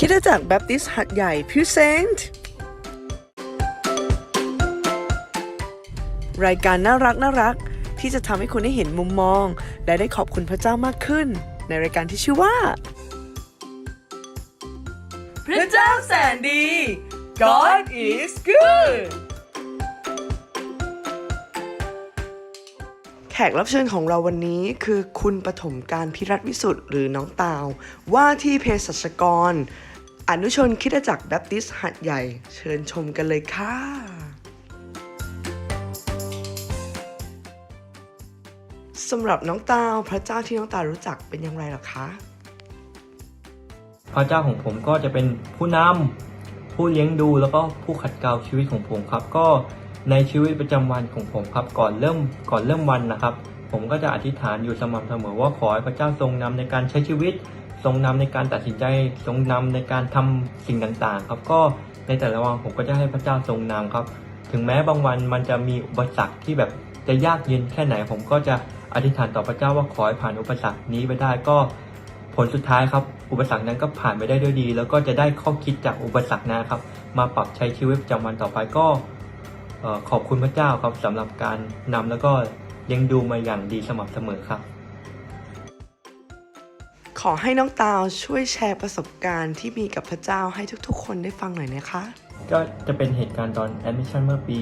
คิดจากแบปติสต์หัดใหญ่พิเซนต์รายการน่ารักน่ารักที่จะทำให้คุณได้เห็นมุมมอง และได้ขอบคุณพระเจ้ามากขึ้น ในรายการที่ชื่อว่า พระเจ้าแสนดี God is good ขกรับเชิญของเราวันนี้คือคุณปฐมการพิรัตวิสุทธ์หรือน้องตาว ว่าที่เภสัชกร อนุชนคิดจักรแบปติสหัดใหญ่ เชิญชมกันเลยค่ะ สำหรับน้องตาวพระเจ้าที่น้องตาวรู้จักเป็นอย่างไรหรอคะ พระเจ้าของผมก็จะเป็นผู้นำผู้เลี้ยงดูแล้วก็ผู้ขัดเกลาชีวิตของผมครับ ก็ ในชีวิตประจำวันของผมครับก่อนเริ่มก่อนเริ่มวันนะครับ ผมก็จะอธิษฐานอยู่สม่ำเสมอว่าขอให้พระเจ้าทรงนำในการใช้ชีวิต ทรงนำในการตัดสินใจ ทรงนำในการทำสิ่งต่างๆ ครับก็ในแต่ละวันผมก็จะให้พระเจ้าทรงนำครับ ถึงแม้บางวันมันจะมีอุปสรรคที่แบบจะยากเย็นแค่ไหน ผมก็จะอธิษฐานต่อพระเจ้าว่าขอให้ผ่านอุปสรรคนี้ไปได้ก็ ผลสุดท้ายครับ อุปสรรคนั้นก็ผ่านไปได้ด้วยดี แล้วก็จะได้ข้อคิดจากอุปสรรคนะครับ มาปรับใช้ชีวิตประจำวันต่อไปก็ ขอบคุณพระเจ้าครับสำหรับการนำแล้วก็เลี้ยงดูมาอย่างดีสม่ำเสมอครับ ขอให้น้องตาวช่วยแชร์ประสบการณ์ที่มีกับพระเจ้าให้ทุกๆ คนได้ฟังหน่อยนะคะ ก็จะเป็นเหตุการณ์ตอน admission เมื่อปี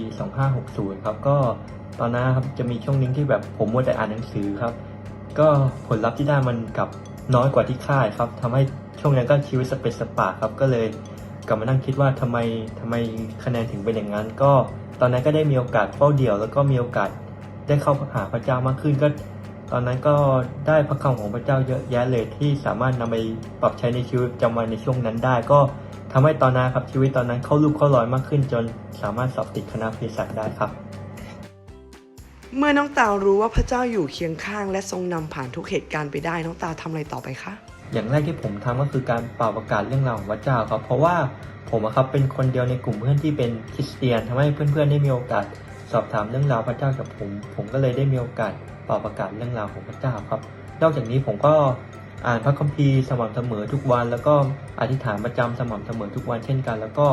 2560 ครับ ก็ตอนนั้นครับจะมีช่วงหนึงที่แบบผมมัวแต่อ่านหนังสือครับ ก็ผลลัพธ์ที่ได้มันกลับน้อยกว่าที่คาดครับทำให้ช่วงนั้นก็ชีวิตสเปซสปาครับก็เลยกลับมานั่งคิดว่าทำไมทำไมคะแนนถึงเป็นอย่างนั้นก็ ตอนนั้นก็ได้มีโอกาสเฝ้าเดี่ยว แล้วก็มีโอกาสได้เข้าหาพระเจ้ามากขึ้นก็ ตอนนั้นก็ได้พระคำของพระเจ้าเยอะแยะเลยที่สามารถนำไปปรับใช้ในชีวิตประจำวันในช่วงนั้นได้ ก็ทำให้ตอนนั้นครับชีวิตตอนนั้นเข้ารูปเข้ารอยมากขึ้น จนสามารถสอบติดคณะเภสัชได้ครับ เมื่อน้องตาวรู้ว่าพระเจ้าอยู่เคียงข้าง และทรงนำผ่านทุกเหตุการณ์ไปได้น้องตาทำอะไรต่อไปคะ อย่างแรกที่ผมทำก็คือการเป่าประกาศเรื่องราวของพระเจ้าครับ เพราะว่าผมครับเป็นคนเดียวในกลุ่มเพื่อนที่เป็นคริสเตียนทำให้เพื่อนๆได้มีโอกาสสอบถามเรื่องราวพระเจ้ากับผม ผมก็เลยได้มีโอกาสเป่าประกาศเรื่องราวของพระเจ้าครับ นอกจากนี้ผมก็อ่านพระคัมภีร์สม่ำเสมอทุกวัน แล้วก็อธิษฐานประจำสม่ำเสมอทุกวันเช่นกัน แล้วก็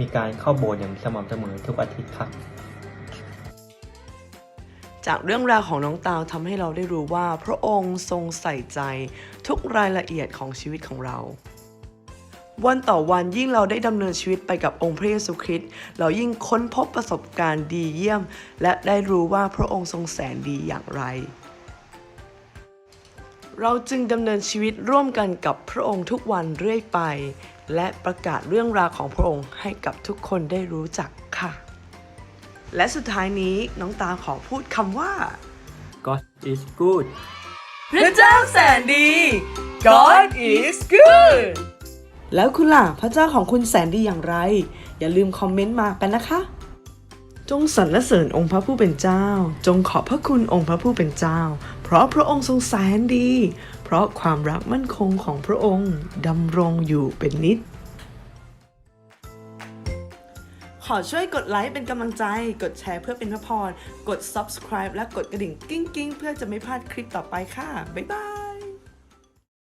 มีการเข้าโบสถ์อย่างสม่ำเสมอทุกอาทิตย์ครับ จากเรื่องราวของน้องตาวทำให้เราได้รู้ว่าพระองค์ทรงใส่ใจทุกรายละเอียดของชีวิตของเรา วันต่อวันยิ่งเราได้ดำเนินชีวิตไปกับองค์พระเยซูคริสต์เรายิ่งค้นพบประสบการณ์ดีเยี่ยม และได้รู้ว่าพระองค์ทรงแสนดีอย่างไร เราจึงดำเนินชีวิตร่วมกันกับพระองค์ทุกวันเรื่อยไป และประกาศเรื่องราวของพระองค์ให้กับทุกคนได้รู้จักค่ะ และสุดท้ายนี้น้องตาขอพูดคำว่า God is good พระเจ้าแสนดี God is good แล้วคุณล่ะพระเจ้าของคุณแสนดีอย่างไร อย่าลืมคอมเมนต์มากันนะคะ จงสรรเสริญองค์พระผู้เป็นเจ้า จงขอบพระคุณองค์พระผู้เป็นเจ้า เพราะพระองค์ทรงแสนดี เพราะความรักมั่นคงของพระองค์ดำรงอยู่เป็นนิจ ขอช่วยกดไลค์เป็นกำลังใจ กดแชร์เพื่อเป็นพระพร กด subscribe และกดกระดิ่งกิ้งกิ้งๆเพื่อจะไม่พลาดคลิปต่อไปค่ะ บ๊ายบาย